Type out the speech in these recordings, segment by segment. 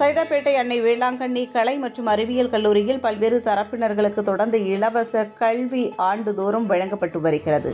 சைதாப்பேட்டை அன்னை வேளாங்கண்ணி கலை மற்றும் அறிவியல் கல்லூரியில் பல்வேறு தரப்பினர்களுக்கு தொடர்ந்து இலவச கல்வி ஆண்டுதோறும் வழங்கப்பட்டு வருகிறது.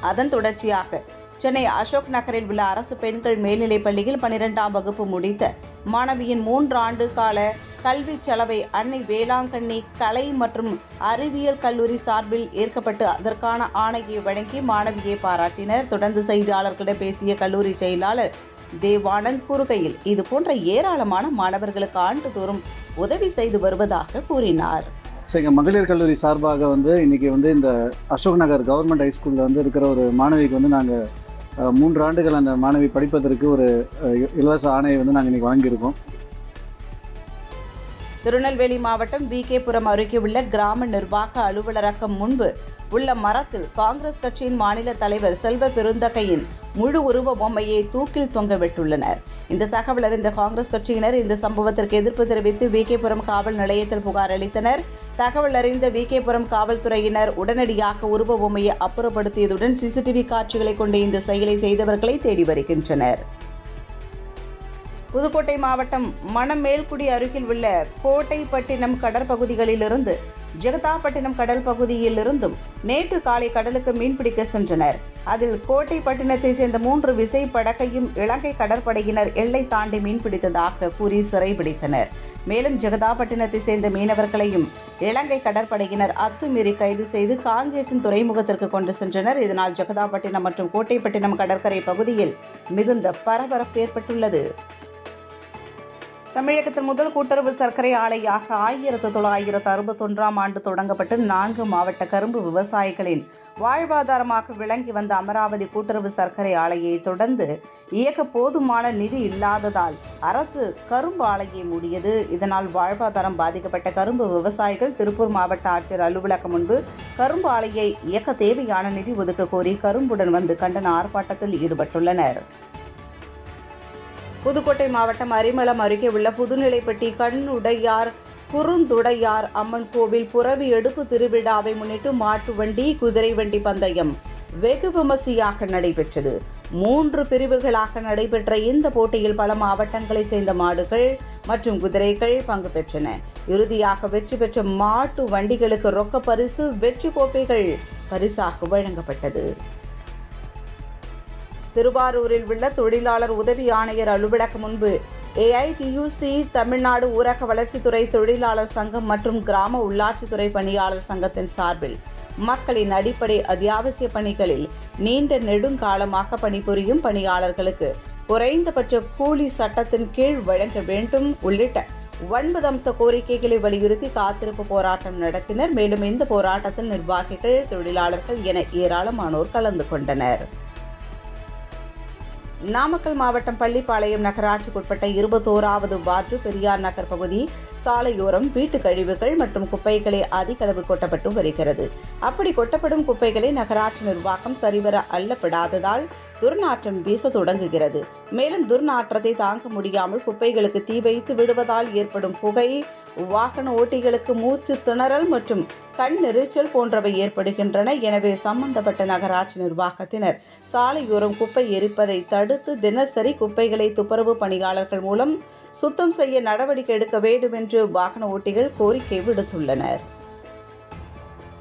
அதன் தொடர்ச்சியாக சென்னை அசோக் நகரில் உள்ள அரசு பெண்கள் மேல்நிலைப் பள்ளியில் பனிரெண்டாம் வகுப்பு முடித்த மாணவியின் மூன்று ஆண்டு கால கல்வி செலவை அன்னை வேளாங்கண்ணி கலை மற்றும் அறிவியல் கல்லூரி சார்பில் ஏற்கப்பட்டு அதற்கான ஆணையை வழங்கி மாணவியை பாராட்டினர். தொடர்ந்து செய்தியாளர்களிடம் பேசிய கல்லூரி செயலாளர் தேவானந்த் கூறுகையில் இது போன்ற ஏராளமான மாணவர்களுக்கு ஆண்டுதோறும் உதவி செய்து வருவதாக கூறினார். ஸோ எங்கள் மகளிர் கல்லூரி சார்பாக வந்து இன்றைக்கி வந்து இந்த அசோக் நகர் கவர்மெண்ட் ஹைஸ்கூலில் வந்து இருக்கிற ஒரு மாணவிக்கு வந்து நாங்கள் மூன்று ஆண்டுகள் அந்த மாணவி படிப்பதற்கு ஒரு இலவச ஆணையை வந்து நாங்கள் இன்றைக்கி வாங்கியிருக்கோம். திருநெல்வேலி மாவட்டம் விகேபுரம் அருகே உள்ள கிராம நிர்வாக அலுவலரகம் முன்பு உள்ள மரத்தில் காங்கிரஸ் கட்சியின் மாநில தலைவர் செல்வ பெருந்தகையின் முழு உருவ பொம்மையை தூக்கில் தொங்கவிட்டுள்ளனர் இந்த தகவல் அறிந்த காங்கிரஸ் கட்சியினர் இந்த சம்பவத்திற்கு எதிர்ப்பு தெரிவித்து விகேபுரம் காவல் நிலையத்தில் புகார் அளித்தனர். தகவல் அறிந்த விகேபுரம் காவல்துறையினர் உடனடியாக உருவ பொம்மையை அப்புறப்படுத்தியதுடன் சிசிடிவி காட்சிகளை கொண்டு இந்த செயலை செய்தவர்களை தேடி வருகின்றனர். புதுக்கோட்டை மாவட்டம் மணமேல்குடி அருகில் உள்ள கோட்டைப்பட்டினம் கடற்பகுதிகளிலிருந்து ஜெகதாப்பட்டினம் கடல் பகுதியிலிருந்தும் நேற்று காலை கடலுக்கு மீன்பிடிக்க சென்றனர். அதில் கோட்டைப்பட்டினத்தை சேர்ந்த மூன்று விசை படகையும் இலங்கை கடற்படையினர் எல்லை தாண்டி மீன்பிடித்ததாக கூறி சிறைபிடித்தனர். மேலும் ஜெகதாப்பட்டினத்தை சேர்ந்த மீனவர்களையும் இலங்கை கடற்படையினர் அத்துமீறி கைது செய்து காங்கேசன் துறைமுகத்திற்கு கொண்டு சென்றனர். இதனால் ஜெகதாப்பட்டினம் மற்றும் கோட்டைப்பட்டினம் கடற்கரை பகுதியில் மிகுந்த பரபரப்பு ஏற்பட்டுள்ளது. தமிழகத்தின் முதல் கூட்டுறவு சர்க்கரை ஆலையாக ஆயிரத்து தொள்ளாயிரத்து அறுபத்தொன்றாம் ஆண்டு தொடங்கப்பட்டு நான்கு மாவட்ட கரும்பு விவசாயிகளின் வாழ்வாதாரமாக விளங்கி வந்த அமராவதி கூட்டுறவு சர்க்கரை ஆலையை தொடர்ந்து இயக்க போதுமான நிதி இல்லாததால் அரசு கரும்பு ஆலையை மூடியது. இதனால் வாழ்வாதாரம் பாதிக்கப்பட்ட கரும்பு விவசாயிகள் திருப்பூர் மாவட்ட ஆட்சியர் அலுவலகம் முன்பு கரும்பு ஆலையை இயக்க தேவையான நிதி ஒதுக்க கோரி கரும்புடன் வந்து கண்டன ஆர்ப்பாட்டத்தில் ஈடுபட்டுள்ளனர். புதுக்கோட்டை மாவட்டம் அரிமளம் அருகே உள்ள புதுநிலைப்பட்டி கண்ணுடையார் குறுந்துடையார் அம்மன் கோவில் புறவி எடுப்பு திருவிழாவை முன்னிட்டு மாட்டு வண்டி குதிரை வண்டி பந்தயம் வெகு விமர்சையாக நடைபெற்றது. மூன்று பிரிவுகளாக நடைபெற்ற இந்த போட்டியில் பல மாவட்டங்களைச் சேர்ந்த மாடுகள் மற்றும் குதிரைகள் பங்கு பெற்றன. இறுதியாக வெற்றி பெற்ற மாட்டு வண்டிகளுக்கு ரொக்க பரிசு வெற்றி கோப்பைகள் பரிசாக வழங்கப்பட்டது. திருவாரூரில் உள்ள தொழிலாளர் உதவி ஆணையர் அலுவலகம் முன்பு ஏஐடியூசி தமிழ்நாடு ஊரக வளர்ச்சித்துறை தொழிலாளர் சங்கம் மற்றும் கிராம உள்ளாட்சித்துறை பணியாளர் சங்கத்தின் சார்பில் மக்களின் அடிப்படை அத்தியாவசிய பணிகளில் நீண்ட நெடுங்காலமாக பணிபுரியும் பணியாளர்களுக்கு குறைந்தபட்ச கூலி சட்டத்தின் கீழ் வழங்க வேண்டும் உள்ளிட்ட ஒன்பது அம்ச கோரிக்கைகளை வலியுறுத்தி காத்திருப்பு போராட்டம் நடத்தினர். மேலும் இந்த போராட்டத்தில் நிர்வாகிகள் தொழிலாளர்கள் என ஏராளமானோர் கலந்து கொண்டனர். நாமக்கல் மாவட்டம் பள்ளிப்பாளையம் நகராட்சிக்குட்பட்ட இருபத்தோராவது வார்டு பெரியார் நகர் பகுதி சாலையோரம் வீட்டு கழிவுகள் மற்றும் குப்பைகளை அதிக அளவு கொட்டப்பட்டு வருகிறது. அப்படி கொட்டப்படும் குப்பைகளை நகராட்சி நிர்வாகம் சரிவர அள்ளப்படாததால் துர்நாற்றம் வீச தொடங்குகிறது. மேலும் துர்நாற்றத்தை தாங்க முடியாமல் குப்பைகளுக்கு தீ வைத்து விடுவதால் ஏற்படும் புகை வாகன ஓட்டிகளுக்கு மூச்சு திணறல் மற்றும் கண் நெரிச்சல் போன்றவை ஏற்படுகின்றன. எனவே சம்பந்தப்பட்ட நகராட்சி நிர்வாகத்தினர் சாலையோரம் குப்பை எரிப்பதை தடுத்து தினசரி குப்பைகளை துப்புரவு பணியாளர்கள் மூலம் சுத்தம் செய்ய நடவடிக்கை எடுக்க வேண்டும் என்று வாகன ஓட்டிகள் கோரிக்கை விடுத்துள்ளனர்.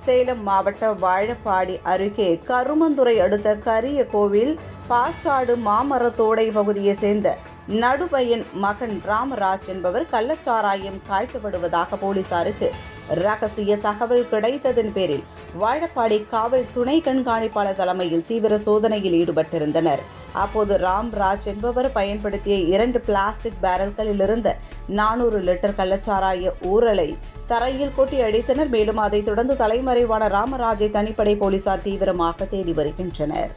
சேலம் மாவட்ட வாழப்பாடி அருகே கருமந்துறை அடுத்த கரிய கோவில் பாச்சாடு மாமரத்தோடை பகுதியைச் சேர்ந்த நடுபையன் மகன் ராமராஜ் என்பவர் கள்ளச்சாராயம் காய்ச்சப்படுவதாக போலீசாருக்கு ரகசிய தகவல் கிடைத்ததன் பேரில் வாழப்பாடி காவல் துணை கண்காணிப்பாளர் தலைமையில் தீவிர சோதனையில் ஈடுபட்டிருந்தனர். அப்போது ராம்ராஜ் என்பவர் பயன்படுத்திய இரண்டு பிளாஸ்டிக் பேரல்களில் இருந்த நானூறு லிட்டர் கள்ளச்சாராய ஊரலை தரையில் கொட்டி அடித்தனர். மேலும் அதைத் தொடர்ந்து தலைமறைவான ராமராஜை தனிப்படை போலீசார் தீவிரமாக தேடி வருகின்றனர்.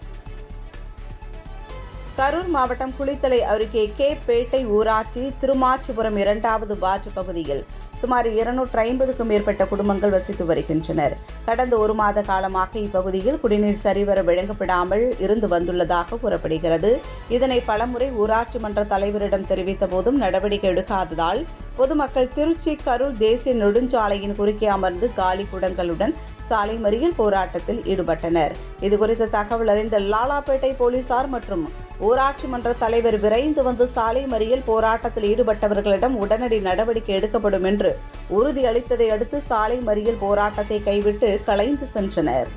கரூர் மாவட்டம் குளித்தலை அருகே கே. பேட்டை ஊராட்சி திருமாச்சிபுரம் இரண்டாவது வார்டு பகுதியில் சுமார் இருநூற்று ஐம்பதுக்கும் மேற்பட்ட குடும்பங்கள் வசித்து வருகின்றனர். கடந்த ஒரு மாத காலமாக இப்பகுதியில் குடிநீர் சரிவர வழங்கப்படாமல் இருந்து வந்துள்ளதாக கூறப்படுகிறது. இதனை பலமுறை ஊராட்சி மன்ற தலைவரிடம் தெரிவித்த போதும் நடவடிக்கை எடுக்காததால் பொதுமக்கள் திருச்சி கரூர் தேசிய நெடுஞ்சாலையின் குறுக்கே அமர்ந்து காலி குடங்களுடன் சாலை மறியல் போராட்டத்தில் ஈடுபட்டனர். இதுகுறித்த தகவல் அறிந்த லாலாப்பேட்டை போலீசார் மற்றும் ஊராட்சி மன்ற தலைவர் விரைந்து வந்து சாலை மறியல் போராட்டத்தில் ஈடுபட்டவர்களிடம் உடனடி நடவடிக்கை எடுக்கப்படும் என்று உறுதியளித்ததை அடுத்து சாலை மறியல் போராட்டத்தை கைவிட்டு கலைந்து சென்றனர்.